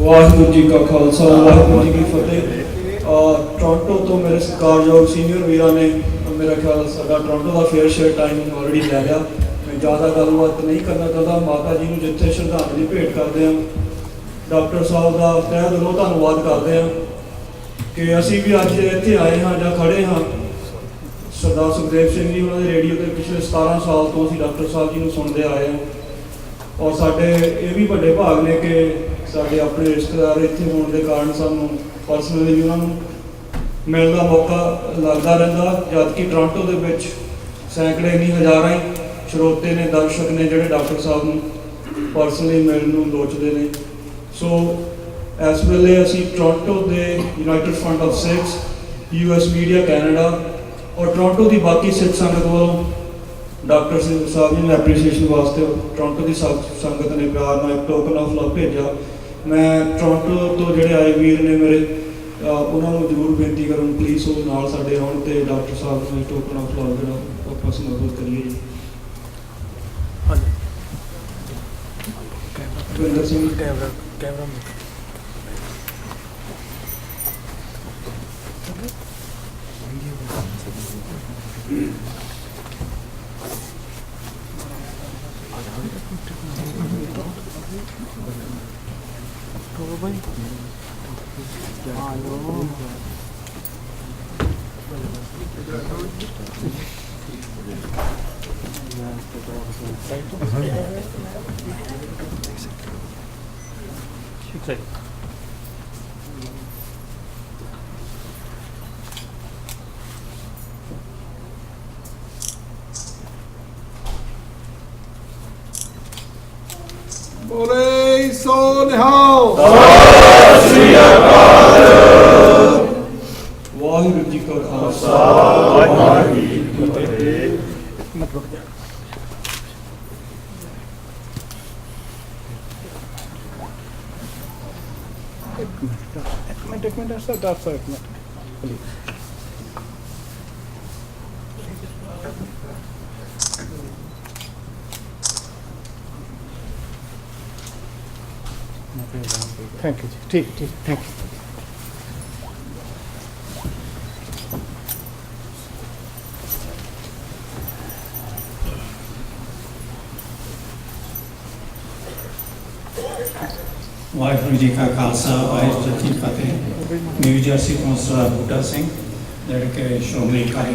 ਵਾਹਿਗੁਰੂ ਜੀ ਕਾ ਖਾਲਸਾ, ਵਾਹਿਗੁਰੂ ਜੀ ਕੀ ਫਤਿਹ। ਅਹ ਟੋਰਾਂਟੋ ਤੋਂ ਮੇਰੇ ਸਤਿਕਾਰਯੋਗ ਸੀਨੀਅਰ ਵੀਰਾਂ ਨੇ ਮੇਰਾ ਖਿਆਲ ਸਾਡਾ ਟੋਰਾਂਟੋ ਦਾ ਫੇਅਰ ਸ਼ੇਅਰ ਟਾਈਮ ਆਲਰੇਡੀ ਲੈ ਲਿਆ। ਮੈਂ ਜ਼ਿਆਦਾ ਗੱਲਬਾਤ ਨਹੀਂ ਕਰਨਾ ਚਾਹੁੰਦਾ, ਮਾਤਾ ਜੀ ਨੂੰ ਜਿੱਥੇ ਸ਼ਰਧਾਂਜਲੀ ਭੇਟ ਕਰਦੇ ਹਾਂ। ਡਾਕਟਰ ਸਾਹਿਬ ਦਾ ਤਹਿ ਦਿਲੋਂ ਧੰਨਵਾਦ ਕਰਦੇ ਹਾਂ ਕਿ ਅਸੀਂ ਵੀ ਅੱਜ ਇੱਥੇ ਆਏ ਹਾਂ ਜਾਂ ਖੜੇ ਹਾਂ। ਸਰਦਾਰ ਸੁਖਦੇਵ ਸਿੰਘ ਜੀ, ਉਹਨਾਂ ਦੇ ਰੇਡੀਓ ਤੇ ਪਿਛਲੇ 17 ਸਾਲ ਤੋਂ ਅਸੀਂ ਡਾਕਟਰ ਸਾਹਿਬ ਜੀ ਨੂੰ ਸੁਣਦੇ ਆਏ ਹਾਂ। ਔਰ ਸਾਡੇ ਇਹ ਵੀ ਵੱਡੇ ਭਾਗ ਨੇ ਕਿ ਸਾਡੇ ਆਪਣੇ ਰਿਸ਼ਤੇਦਾਰ ਇੱਥੇ ਹੋਣ ਦੇ ਕਾਰਨ ਸਾਨੂੰ ਪਰਸਨਲੀ ਉਹਨਾਂ ਨੂੰ ਮਿਲਣ ਦਾ ਮੌਕਾ ਲੱਗਦਾ ਰਹਿੰਦਾ, ਜਦ ਕਿ ਟੋਰਾਂਟੋ ਦੇ ਵਿੱਚ ਸੈਂਕੜੇ ਨਹੀਂ, ਹਜ਼ਾਰਾਂ ਹੀ ਸਰੋਤੇ ਨੇ, ਦਰਸ਼ਕ ਨੇ ਜਿਹੜੇ ਡਾਕਟਰ ਸਾਹਿਬ ਨੂੰ ਪਰਸਨਲੀ ਮਿਲਣ ਨੂੰ ਲੋਚਦੇ ਨੇ। ਸੋ ਇਸ ਵੇਲੇ ਅਸੀਂ ਟੋਰਾਂਟੋ ਦੇ United Front of Sikhs US media Canada ਔਰ ਟੋਰਾਂਟੋ ਦੀ ਬਾਕੀ ਸਿੱਖ ਸੰਗਤ ਵੱਲੋਂ ਡਾਕਟਰ ਸਿੰਘ ਸਾਹਿਬ ਜੀ ਨੂੰ ਐਪਰੀਸੀਏਸ਼ਨ ਵਾਸਤੇ ਟੋਰਾਂਟੋ ਦੀ ਸੰਗਤ ਨੇ ਪਿਆਰ ਨਾਲ ਇੱਕ ਟੋਕਨ ਆਫ ਲਵ ਭੇਜਿਆ। ਮੈਂ ਟੋਰਾਂਟੋ ਤੋਂ ਜਿਹੜੇ ਆਏ ਵੀਰ ਨੇ ਮੇਰੇ ਉਹਨਾਂ ਨੂੰ ਜ਼ਰੂਰ ਬੇਨਤੀ ਕਰਨ ਪਲੀਜ਼ ਉਹ ਨਾਲ ਸਾਡੇ ਆਉਣ ਤੇ ਡਾਕਟਰ ਸਾਹਿਬ ਨੂੰ ਟੋਕਨ ਆਫ ਲਵ ਜਿਹੜਾ ਆਪਾਂ ਸਮਰਪਿਤ ਕਰੀਏ ਜੀ। ਭੁਪਿੰਦਰ ਸਿੰਘ। ਕੈਮਰਾ ਕੈਮਰਾ ਠੀਕ ਹੈ ਬੋਲੇ ਸੋ ਨਿਹਾਲ ਵਾਹਿਗੁਰੂ ਜੀ ਕਾ ਖਾਲਸਾ ਇੱਕ ਮਿੰਟ ਇੱਕ ਮਿੰਟ ਸਰ ਦੱਸ ਇੱਕ ਮਿੰਟ ਥੈਂਕ ਯੂ ਜੀ ਠੀਕ ਠੀਕ ਥੈਂਕ ਯੂ ਵਾਹਿਗੁਰੂ ਜੀ ਕਾ ਖਾਲਸਾ, ਵਾਹਿਗੁਰੂ ਜੀ ਕੀ ਫਤਿਹ। ਨਿਊ ਜਰਸੀ ਤੋਂ ਸਰਦਾਰ ਬੂਟਾ ਸਿੰਘ, ਜਿਹੜੇ ਕਿ ਸ਼੍ਰੋਮਣੀ ਅਕਾਲੀ